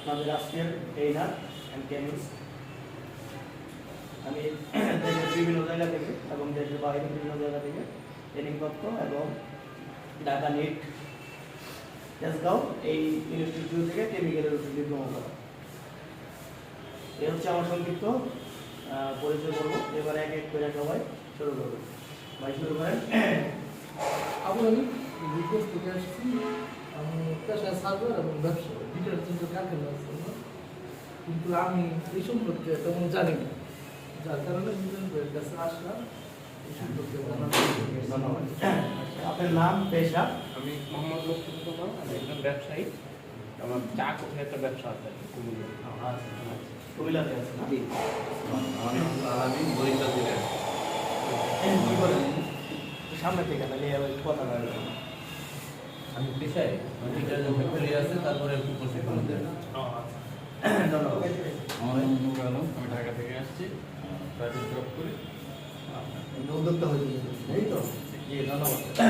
আপনাদের আজকের trainer and chemist আমি দেশের বিভিন্ন জায়গা থেকে এবং দেশের বাইরে বিভিন্ন জায়গা থেকে ট্রেনিং প্রাপ্ত এবং ঢাকা নিট তেজগাঁও এই ইনস্টিটিউট থেকে কেমিক্যালের উপর ডিপ্লোমা করা। এ হচ্ছে আমার সংক্ষিপ্ত পরিচয় করব এবারে এক এক করে সবাই শুরু করব। ভাই, শুরু করেন। আবু আমি থেকে আসছি। পেশায় সার্ভার এবং ব্যবসা। দুইটার চিন্তা কাকে লাগছে কিন্তু আমি এই সম্পর্কে তেমন জানি না। যার কারণে ভাইয়ের কাছে আসলাম। এই সম্পর্কে ধন্যবাদ। আপনার নাম পেশা? আমি মোহাম্মদ লক্ষ্মণ কুমার আমি একজন ব্যবসায়ী। আমার চা কফি একটা ব্যবসা আছে কি, কুমিল্লায়। কুমিল্লাতে আছে না আমি বরিশাল করেন সামনে থেকে কথা আমি পেশায় টিচার ফ্যাক্টরি আছে তারপরে কুকুর সেখানে ধন্যবাদ। আমার নাম নূর আলম আমি ঢাকা থেকে আসছি। প্রাইভেট জব করি। উদ্যোক্তা হয়ে এই তো? জি ধন্যবাদ। না।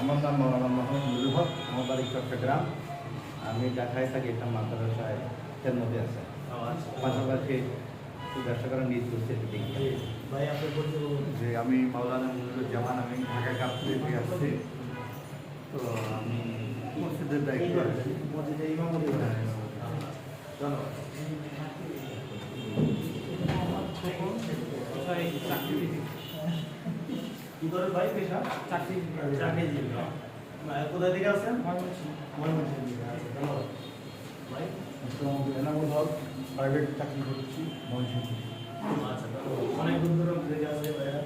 আমার নাম মৌলানা মোহাম্মদ নুরুল হক আমার বাড়ি চট্টগ্রাম। আমি ঢাকায় থাকি একটা মাদ্রাসায় এর মধ্যে আছে। আচ্ছা। পাশাপাশি একটু ব্যবসা করার নিজ করছে যে আমি মাওলানা নুরুজ্জামান আমি ঢাকা কাপড়ে থেকে আসছি। তো আমি মসজিদের দায়িত্ব আছি। মসজিদে ইমামতি ধন্যবাদ। চাকরি কি করে ভাই পেশা? চাকরি। আহ, কোথা থেকে আসছেন ময়মনসিংহ। থেকে আচ্ছা ধন্যবাদ। ভাই এনামুল হক প্রাইভেট করছি ময়মনসিংহ আচ্ছা ধন্যবাদ। অনেক দূর দূরান্ত থেকে আসছে ভাইরা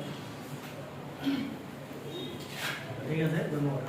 ঠিক আছে, ধন্যবাদ।